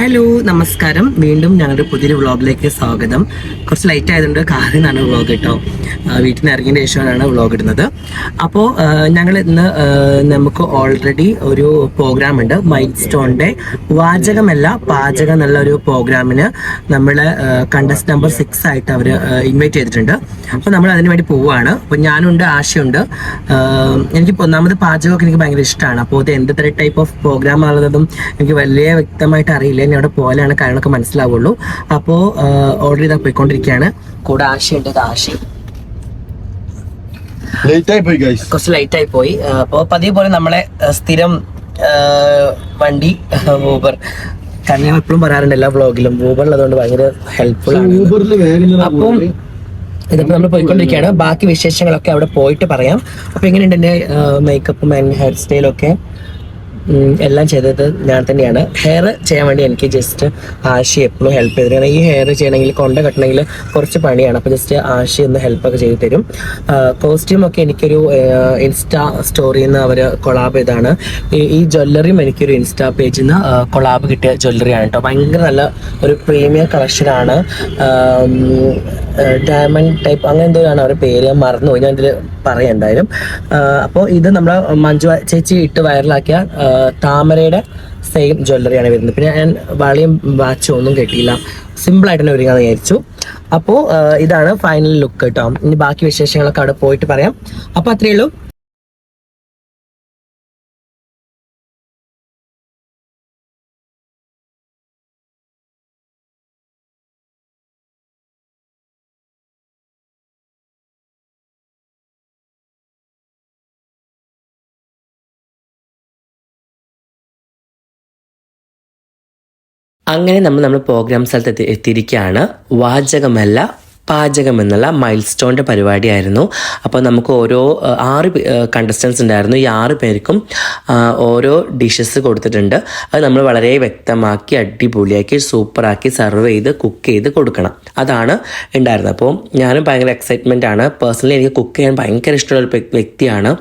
Hello നമസ്കാരം. വീണ്ടും ഞങ്ങളുടെ പുതിയൊരു വ്ളോഗിലേക്ക് സ്വാഗതം. കുറച്ച് ലൈറ്റ് ആയതുകൊണ്ട് കാറിൽ നിന്നാണ് വ്ളോഗ് കേട്ടോ. വീട്ടിൽ നിന്ന് ഇറങ്ങിയതിന് ശേഷമാണ് വ്ളോഗ് ഇടുന്നത്. അപ്പോൾ ഞങ്ങൾ ഇന്ന് നമുക്ക് ഓൾറെഡി ഒരു പ്രോഗ്രാം ഉണ്ട്. മൈൽഡ് സ്റ്റോണിന്റെ വാചകമല്ല പാചകം എന്നുള്ള ഒരു പ്രോഗ്രാമിന് നമ്മൾ കണ്ടസ്റ്റ് നമ്പർ സിക്സ് ആയിട്ട് അവർ ഇൻവൈറ്റ് ചെയ്തിട്ടുണ്ട്. അപ്പോൾ നമ്മൾ അതിന് വേണ്ടി പോവുകയാണ് അപ്പോൾ ഞാനുണ്ട് ആശയുണ്ട്. എനിക്ക് ഒന്നാമത് പാചകമൊക്കെ എനിക്ക് ഭയങ്കര ഇഷ്ടമാണ് അപ്പോൾ ഇത് എന്ത് ടൈപ്പ് ഓഫ് പ്രോഗ്രാം ആണെന്നതും എനിക്ക് വലിയ വ്യക്തമായിട്ട് അറിയില്ല. ഇനി അവിടെ പോയാലാണ് കാര്യങ്ങളൊക്കെ മനസ്സിലാവുള്ളൂ. അപ്പോ ഓർഡർ ചെയ്താൽ പോയിക്കൊണ്ടിരിക്കുകയാണ് കൂടെ ആശയുണ്ട് ആശയം കുറച്ച് ലൈറ്റ് ആയി പോയി അപ്പോ പതിവ് പോലെ നമ്മളെ സ്ഥിരം വണ്ടി ഊബർ കാരണം ഞാൻ എപ്പോഴും പറയാറുണ്ട് എല്ലാ വ്ളോഗിലും ഊബർ ഉള്ളതുകൊണ്ട് ഭയങ്കര ഹെൽപ്ഫുൾ ആണ്. അപ്പം ഇതിപ്പോ നമ്മൾ പോയിക്കൊണ്ടിരിക്കുകയാണ് ബാക്കി വിശേഷങ്ങളൊക്കെ അവിടെ പോയിട്ട് പറയാം. അപ്പൊ എങ്ങനെയുണ്ട് എന്റെ മേക്കപ്പും ആൻഡ് ഹെയർ സ്റ്റൈലും ഒക്കെ? ഉം, എല്ലാം ചെയ്തത് ഞാൻ തന്നെയാണ്. ഹെയർ ചെയ്യാൻ വേണ്ടി എനിക്ക് ജസ്റ്റ് ആശി എപ്പോഴും ഹെൽപ്പ് ചെയ്തു കാരണം ഈ ഹെയർ ചെയ്യണമെങ്കിൽ കൊണ്ട കെട്ടണമെങ്കിൽ കുറച്ച് പണിയാണ്. അപ്പോൾ ജസ്റ്റ് ആശി ഒന്ന് ഹെൽപ്പൊക്കെ ചെയ്തു തരും. കോസ്റ്റ്യൂം ഒക്കെ എനിക്കൊരു ഇൻസ്റ്റാ സ്റ്റോറിയിൽ നിന്ന് അവർ കൊളാബ് ചെയ്താണ് ഈ- ജ്വല്ലറിയും എനിക്കൊരു ഇൻസ്റ്റാ പേജിൽ നിന്ന് കൊളാബ് കിട്ടിയ ജ്വല്ലറിയാണ് കേട്ടോ ഭയങ്കര നല്ല ഒരു പ്രീമിയം കളക്ഷനാണ് ഡയമണ്ട് ടൈപ്പ് അങ്ങനെ എന്തോ ആണ് അവരുടെ പേര്. മറന്നുപോയി. ഞാൻ ഇതിൽ പറയാം എന്തായാലും. അപ്പോൾ ഇത് നമ്മൾ മഞ്ജു ചേച്ചി ഇട്ട് വൈറലാക്കിയ താമരയുടെ സെയിം ജ്വല്ലറിയാണ് വരുന്നത്. പിന്നെ ഞാൻ വളയും വാച്ചും ഒന്നും കിട്ടിയില്ല സിമ്പിൾ ആയിട്ട് തന്നെ ഒരുങ്ങാന്ന് വിചാരിച്ചു. അപ്പോൾ ഇതാണ് ഫൈനൽ ലുക്ക് കേട്ടോ. ഇനി ബാക്കി വിശേഷങ്ങളൊക്കെ അവിടെ പോയിട്ട് പറയാം. അപ്പോൾ അത്രയേ ഉള്ളൂ. അങ്ങനെ നമ്മൾ നമ്മുടെ പ്രോഗ്രാം സ്ഥലത്ത് എത്തി എത്തിയിരിക്കുകയാണ്. വാചകമല്ല പാചകം എന്നുള്ള മൈൽ സ്റ്റോണിന്റെ പരിപാടിയായിരുന്നു. അപ്പോൾ നമുക്ക് ഓരോ ആറ് കണ്ടസ്റ്റൻസ് ഉണ്ടായിരുന്നു. ഈ ആറ് പേർക്കും ഓരോ ഡിഷസ് കൊടുത്തിട്ടുണ്ട്. അത് നമ്മൾ വളരെ വ്യക്തമാക്കി അടിപൊളിയാക്കി സൂപ്പറാക്കി സർവ് ചെയ്ത് കുക്ക് ചെയ്ത് കൊടുക്കണം. അതാണ് ഉണ്ടായിരുന്നത്. അപ്പോൾ ഞാനും ഭയങ്കര എക്സൈറ്റ്മെന്റ് ആണ്. പേഴ്സണലി എനിക്ക് കുക്ക് ചെയ്യാൻ ഭയങ്കര ഇഷ്ടമുള്ള ഒരു വ്യക്തിയാണ്.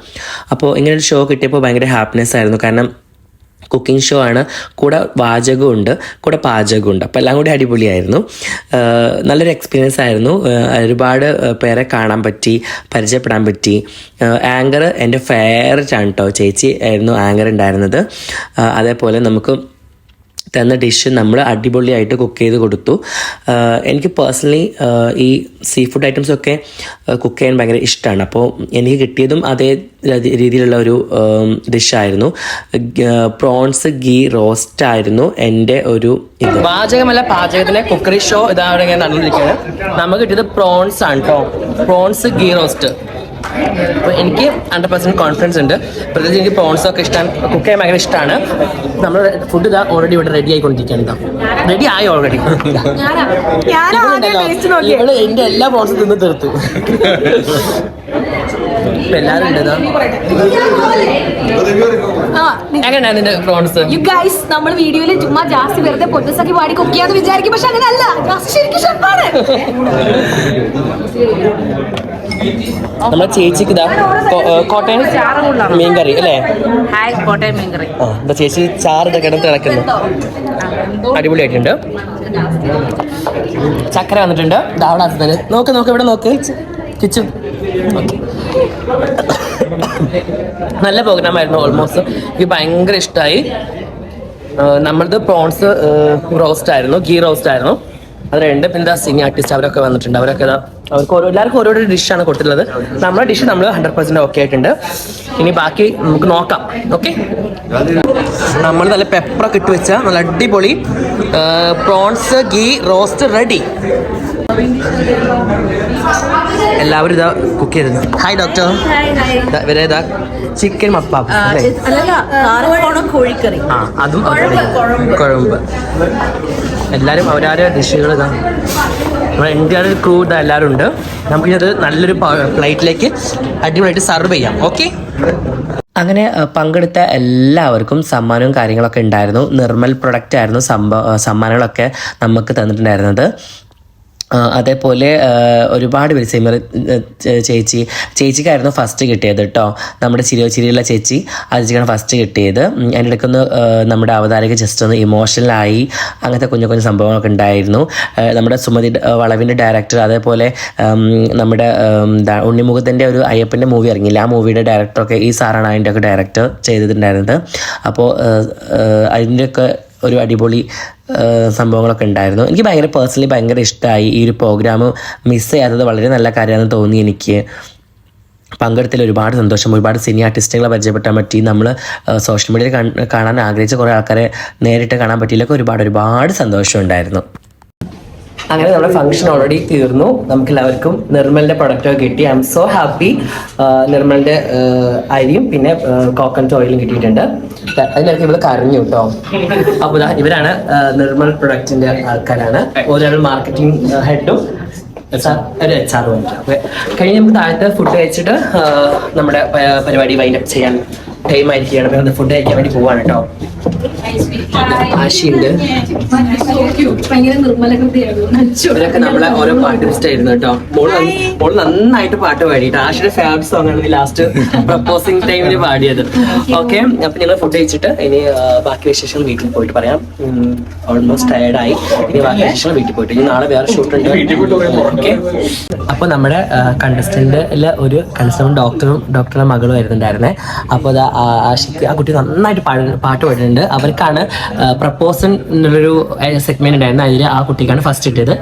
അപ്പോൾ ഇങ്ങനെ ഒരു ഷോ കിട്ടിയപ്പോൾ ഭയങ്കര ഹാപ്പിനെസ് ആയിരുന്നു. കാരണം കുക്കിംഗ് ഷോ ആണ്. കൂടെ വാചകമുണ്ട് കൂടെ പാചകമുണ്ട് അപ്പോൾ എല്ലാം കൂടി അടിപൊളിയായിരുന്നു. നല്ലൊരു എക്സ്പീരിയൻസ് ആയിരുന്നു. ഒരുപാട് പേരെ കാണാൻ പറ്റി പരിചയപ്പെടാൻ പറ്റി. ആങ്കർ എന്റെ ഫേവററ്റ് ആണ് കേട്ടോ ചേച്ചി ആയിരുന്നു ആങ്കർ ഉണ്ടായിരുന്നത് അതേപോലെ നമുക്ക് തന്ന ഡിഷ് നമ്മൾ അടിപൊളിയായിട്ട് കുക്ക് ചെയ്ത് കൊടുത്തു. എനിക്ക് പേഴ്സണലി ഈ സീ ഫുഡ് ഐറ്റംസ് ഒക്കെ കുക്ക് ചെയ്യാൻ ഭയങ്കര ഇഷ്ടമാണ് അപ്പോൾ എനിക്ക് കിട്ടിയതും അതേ രീതിയിലുള്ള ഒരു ഡിഷായിരുന്നു പ്രോൺസ് ഗീ റോസ്റ്റ് ആയിരുന്നു എന്റെ ഒരു ഇത്. പാചകമല്ല പാചകത്തിലെ കുക്കറി ഷോ ഇതാണ് ഞാൻ നടന്നിരിക്കുന്നത് നമുക്ക് കിട്ടിയത് പ്രോൺസ് ആണ് കേട്ടോ പ്രോൺസ് ഗീ റോസ്റ്റ് അപ്പോൾ എനിക്ക് ഹൺഡ്രഡ് പെർസെന്റ് കോൺഫിഡൻസ് ഉണ്ട്. പ്രത്യേകിച്ച് എനിക്ക് പ്രോൺസൊക്കെ ഇഷ്ടമാണ് കുക്ക് ചെയ്യാൻ ഭയങ്കര ഇഷ്ടമാണ് നമ്മൾ ഫുഡ് ഇതാ ഓൾറെഡി ഇവിടെ റെഡി ആയിക്കൊണ്ടിരിക്കുകയാണ് ഇതാ. റെഡി ആയി ഓൾറെഡി ഇവൾ എന്റെ എല്ലാ പ്രോൺസും തിന്ന് തീർത്തു. ഇപ്പൊ എല്ലാരും എങ്ങനെയാണ് നിന്റെ പ്രോൺസ് യു ഗൈസ് നമ്മൾ വീഡിയോയിൽ ചുമ്മാ ജാസ്തി വെറുതെ പൊന്നസാക്കി പാടി കുക്കിയാന്ന് വിചാരിക്കും. പക്ഷെ അങ്ങനെയല്ല. ജാസ്തി ശരിക്കും ഷെഫാണ്. നമ്മളെ ചേച്ചിക്ക് ഇതാ കോട്ടയം മീൻകറി അല്ലേ? ഹായ് കോട്ടയം മീൻകറി. ആ എന്താ ചേച്ചി ചാറ് കിടന്ന് കിടക്കുന്നു അടിപൊളിയായിട്ടുണ്ട്. ചക്കര വന്നിട്ടുണ്ട്. ദാ അവിടെ ഹസ്ബൻഡ് നോക്ക് നോക്ക് ഇവിടെ നോക്ക്. കിച്ചു ഓക്കെ. നല്ല പ്രോഗ്രാം ആയിരുന്നു ഓൾമോസ്റ്റ് എനിക്ക് ഭയങ്കര ഇഷ്ടമായി നമ്മളത് പ്രോൺസ് റോസ്റ്റ് ആയിരുന്നു ഗീ റോസ്റ്റ് ആയിരുന്നു. അത് രണ്ട് പിന്നെ സിംഗ് ആർട്ടിസ്റ്റ് അവരൊക്കെ വന്നിട്ടുണ്ട്. അവരൊക്കെ അവർക്ക് ഓരോ എല്ലാവർക്കും ഓരോരോ ഡിഷാണ് കൊടുത്തിട്ടുള്ളത്. നമ്മുടെ ഡിഷ് നമ്മൾ ഹൺഡ്രഡ് പെർസെന്റ് ഓക്കെ ആയിട്ടുണ്ട്. ഇനി ബാക്കി നമുക്ക് നോക്കാം. ഓക്കെ നമ്മൾ നല്ല പെപ്പറൊക്കെ ഇട്ട് വെച്ച നല്ല അടിപൊളി പ്രോൺസ് ഗീ റോസ്റ്റ് റെഡി എല്ലാവരും ഇതാ കുക്ക് ചെയ്തിരുന്നു ഹായ് ഡോക്ടർ ഇവരെ ഇതാ ചിക്കൻ മപ്പാപ്പ് അല്ലല്ല കാറപ്പോണം കോഴിക്കറി. ആ അതും കുഴമ്പ് എല്ലാവരും അവരാരെ ഡിഷുകൾ ഇതാ? നമ്മുടെ ഇന്ത്യയുടെ ക്രൂ ഇതാ എല്ലാവരും ഉണ്ട്. നമുക്കിത് നല്ലൊരു പ്ലേറ്റിലേക്ക് അടിപൊളിയായിട്ട് സർവ് ചെയ്യാം. ഓക്കെ അങ്ങനെ പങ്കെടുത്ത എല്ലാവർക്കും സമ്മാനവും കാര്യങ്ങളൊക്കെ ഉണ്ടായിരുന്നു. നിർമ്മൽ പ്രൊഡക്റ്റ് ആയിരുന്നു സംഭവ സമ്മാനങ്ങളൊക്കെ നമുക്ക് തന്നിട്ടുണ്ടായിരുന്നത്. അതേപോലെ ഒരുപാട് പേര് സിമർ ചേച്ചി ചേച്ചിക്കായിരുന്നു ഫസ്റ്റ് കിട്ടിയത് കേട്ടോ നമ്മുടെ ചിരിയോ ചിരിയുള്ള ചേച്ചി ആ ചേച്ചിക്കാണ് ഫസ്റ്റ് കിട്ടിയത് അതിന്റെ ഇടയ്ക്കൊന്ന് നമ്മുടെ അവതാരക ജസ്റ്റ് ഒന്ന് ഇമോഷണലായി അങ്ങനത്തെ കുഞ്ഞു കുഞ്ഞു സംഭവങ്ങളൊക്കെ ഉണ്ടായിരുന്നു. നമ്മുടെ സുമതി വളവിന്റെ ഡയറക്ടർ അതേപോലെ നമ്മുടെ ഉണ്ണിമുഖത്തിന്റെ ഒരു അയ്യപ്പന്റെ മൂവി ഇറങ്ങിയില്ല. ആ മൂവിയുടെ ഡയറക്ടറൊക്കെ ഈ സാറാണ് അതിന്റെയൊക്കെ ഡയറക്ടർ ചെയ്തിട്ടുണ്ടായിരുന്നത്. അപ്പോൾ അതിന്റെയൊക്കെ ഒരു അടിപൊളി സംഭവങ്ങളൊക്കെ ഉണ്ടായിരുന്നു. എനിക്ക് ഭയങ്കര പേഴ്സണലി ഭയങ്കര ഇഷ്ടമായി ഈ ഒരു പ്രോഗ്രാം മിസ് ചെയ്യാത്തത് വളരെ നല്ല കാര്യമാണെന്ന് തോന്നി എനിക്ക്. പങ്കെടുത്തതിൽ ഒരുപാട് സന്തോഷം. ഒരുപാട് സിനി ആർട്ടിസ്റ്റുകളെ പരിചയപ്പെട്ടാൻ പറ്റി. നമ്മൾ സോഷ്യൽ മീഡിയയിൽ കാണാൻ ആഗ്രഹിച്ച കുറേ ആൾക്കാരെ നേരിട്ട് കാണാൻ പറ്റിയില്ലൊക്കെ ഒരുപാട് ഒരുപാട് സന്തോഷം ഉണ്ടായിരുന്നു. അങ്ങനെ നമ്മുടെ ഫംഗ്ഷൻ ഓൾറെഡി തീർന്നു. നമുക്ക് എല്ലാവർക്കും നിർമ്മലിന്റെ പ്രൊഡക്റ്റ് കിട്ടി. ഐ എം സോ ഹാപ്പി നിർമ്മലിന്റെ അരിയും പിന്നെ കോക്കനട്ട് ഓയിലും കിട്ടിയിട്ടുണ്ട്. അതിനൊക്കെ ഇവൾ കരഞ്ഞു കേട്ടോ അപ്പൊ ഇവരാണ് നിർമ്മൽ പ്രൊഡക്റ്റിന്റെ ആൾക്കാരാണ്. ഒരാൾ മാർക്കറ്റിംഗ് ഹെഡും ഒരു എച്ച് ആർ കഴിഞ്ഞ് നമുക്ക് താഴത്തെ ഫുഡ് കഴിച്ചിട്ട് നമ്മുടെ പരിപാടി വൈൻഡപ്പ് ചെയ്യാൻ ടൈം ആയിരിക്കുകയാണ്. ഫുഡ് കഴിക്കാൻ വേണ്ടി പോവാണ് കേട്ടോ. ആശയുണ്ട്. ഇവരൊക്കെ നമ്മളെ ഓരോ പാട്ട് ഇഷ്ടമായിരുന്നു കേട്ടോ. മോൾ നന്ന- മോൾ നന്നായിട്ട് പാട്ട് പാടിയിട്ട് ആഷിയുടെ ഫേവറേറ്റ് സോങ് ആണ് ലാസ്റ്റ് പ്രപ്പോസിംഗ് ടൈമിൽ പാടിയത്. ഓക്കെ അപ്പൊ ഞങ്ങൾ ഫുഡ് കഴിച്ചിട്ട് ഇനി ബാക്കി വിശേഷം വീട്ടിൽ പോയിട്ട് പറയാം. ഓൾമോസ്റ്റ് ടയർഡായി ഇനി ബാക്കി വിശേഷം വീട്ടിൽ പോയിട്ട്. ഇനി നാളെ വേറെ ഷൂട്ട് ഉണ്ട്. ഓക്കെ അപ്പൊ നമ്മുടെ കണ്ടസ്റ്റന്റിലെ ഒരു കണ്ടസ്റ്റന്റ് ഡോക്ടറും ഡോക്ടറുടെ മകളും ആയിരുന്നുണ്ടായിരുന്നേ. അപ്പോൾ അത് ആഷിക്ക് ആ കുട്ടി നന്നായിട്ട് പാട് പാട്ട് പാടുന്നുണ്ട് അവർക്കാണ് പ്രപ്പോസൽ എന്നുള്ളൊരു സെഗ്മെന്റ് ഉണ്ടായിരുന്നു അതിൽ ആ കുട്ടിക്കാണ് ഫസ്റ്റ് കിട്ടിയത്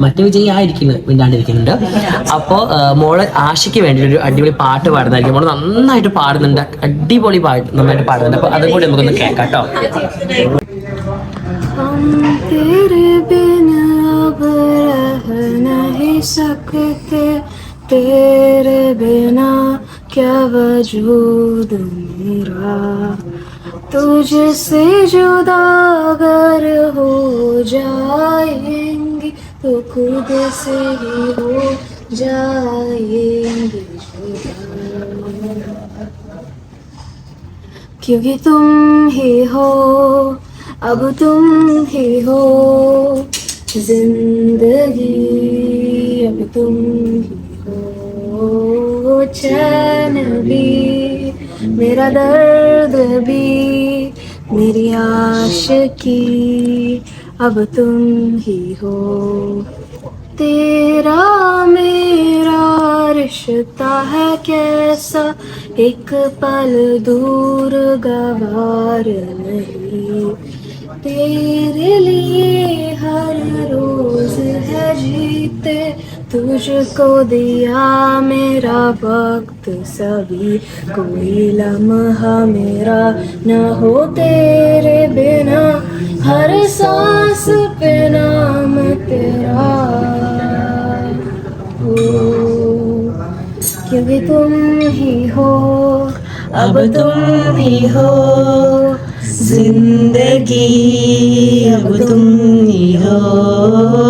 മറ്റു വിജയി ആയിരിക്കുന്നത് മിണ്ടാണ്ടിരിക്കുന്നുണ്ട് അപ്പോൾ മോള് ആശയ്ക്ക് വേണ്ടി ഒരു അടിപൊളി പാട്ട് പാടുന്നതായിരിക്കും മോള് നന്നായിട്ട് പാടുന്നുണ്ട് അടിപൊളി പാട്ട് നന്നായിട്ട് പാടുന്നുണ്ട് അപ്പോൾ അതുകൂടി നമുക്കൊന്ന് കേൾക്കാം കേട്ടോ हम तेरे बिना क्या वजूद मेरा? तुझसे जुदा अगर हो जाएँगे तो खुद से ही हो जाएँगे क्योंकि तुम ही हो, अब तुम ही हो, ज़िंदगी, अब तुम ही हो चैन भी, मेरा दर्द भी, मेरी आशिकी, अब तुम ही हो। तेरा मेरा रिश्ता है कैसा? एक पल दूर गवार नहीं। तेरे लिए हर रोज है जीते तुझको दिया मेरा वक्त सभी। कोई लम्हा मेरा न हो तेरे बिना, हर सांस पे नाम तेरा। हो क्योंकि तुम ही हो, अब तुम ही हो, ज़िंदगी, अब तुम ही हो।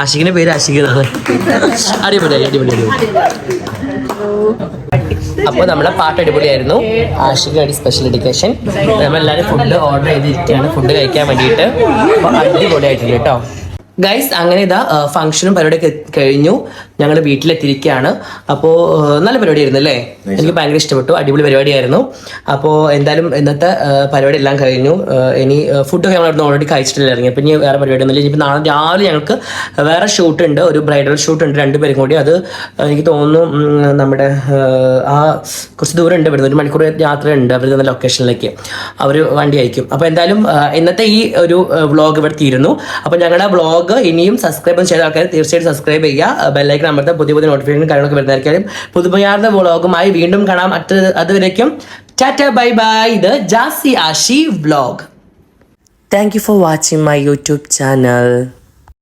ആഷിഖിന്റെ പേര് ആഷിഖ് അടിപൊളിയായി അടിപൊളി അപ്പോൾ നമ്മുടെ പാട്ട് അടിപൊളിയായിരുന്നു. ആഷിഖ് അടി സ്പെഷ്യൽ എഡ്യൂക്കേഷൻ നമ്മളെല്ലാരും ഫുഡ് ഓർഡർ ചെയ്തിരിക്കുകയാണ്. ഫുഡ് കഴിക്കാൻ വേണ്ടിയിട്ട്. അപ്പോൾ അടിപൊളിയായിട്ടുണ്ട് കേട്ടോ. ഗൈസ് അങ്ങനെ ഇതാ ഫംഗ്ഷനും പരിപാടിയൊക്കെ കഴിഞ്ഞു. ഞങ്ങൾ വീട്ടിലെത്തിയിരിക്കുകയാണ് അപ്പോൾ നല്ല പരിപാടിയായിരുന്നു അല്ലേ എനിക്ക് ഭയങ്കര ഇഷ്ടപ്പെട്ടു. അടിപൊളി പരിപാടിയായിരുന്നു. അപ്പോൾ എന്തായാലും ഇന്നത്തെ പരിപാടി എല്ലാം കഴിഞ്ഞു. ഇനി ഫുഡൊക്കെ നമ്മൾ നിന്ന് ഓൾറെഡി കഴിച്ചിട്ടില്ലായിരുന്നു അപ്പോൾ ഇനി വേറെ പരിപാടി ഒന്നുമില്ല. ഇനിയിപ്പോൾ നാളെ രാവിലെ ഞങ്ങൾക്ക് വേറെ ഷൂട്ട് ഉണ്ട്. ഒരു ബ്രൈഡൽ ഷൂട്ട് ഉണ്ട് രണ്ടുപേരും കൂടി. അത് എനിക്ക് തോന്നുന്നു നമ്മുടെ ആ, കുറച്ച് ദൂരം ഉണ്ട് ഇവിടുന്ന്. ഒരു മണിക്കൂർ യാത്ര ഉണ്ട് അവർ തന്ന ലൊക്കേഷനിലേക്ക് അവർ വണ്ടി അയക്കും. അപ്പോൾ എന്തായാലും ഇന്നത്തെ ഈ ഒരു വ്ളോഗ് ഇവിടെ തീരുന്നു. അപ്പോൾ ഞങ്ങളുടെ വ്ളോഗ് ഇനിയും സബ്സ്ക്രൈബ് ചെയ്ത ആൾക്കാർ തീർച്ചയായിട്ടും സബ്സ്ക്രൈബ് ചെയ്യുക. ബെല്ലൈക്കൻ അമർത്താൻ പുതിയ പുതിയ നോട്ടിഫിക്കേഷൻ കാര്യങ്ങളൊക്കെ വരുന്നതായിരിക്കും. പുതുമയാർന്ന വ്ളോഗുമായി വീണ്ടും കാണാം. അത് അതുവരേക്കും. Tata bye bye. ഇത് Jasi Ashi vlog thank you for watching my YouTube channel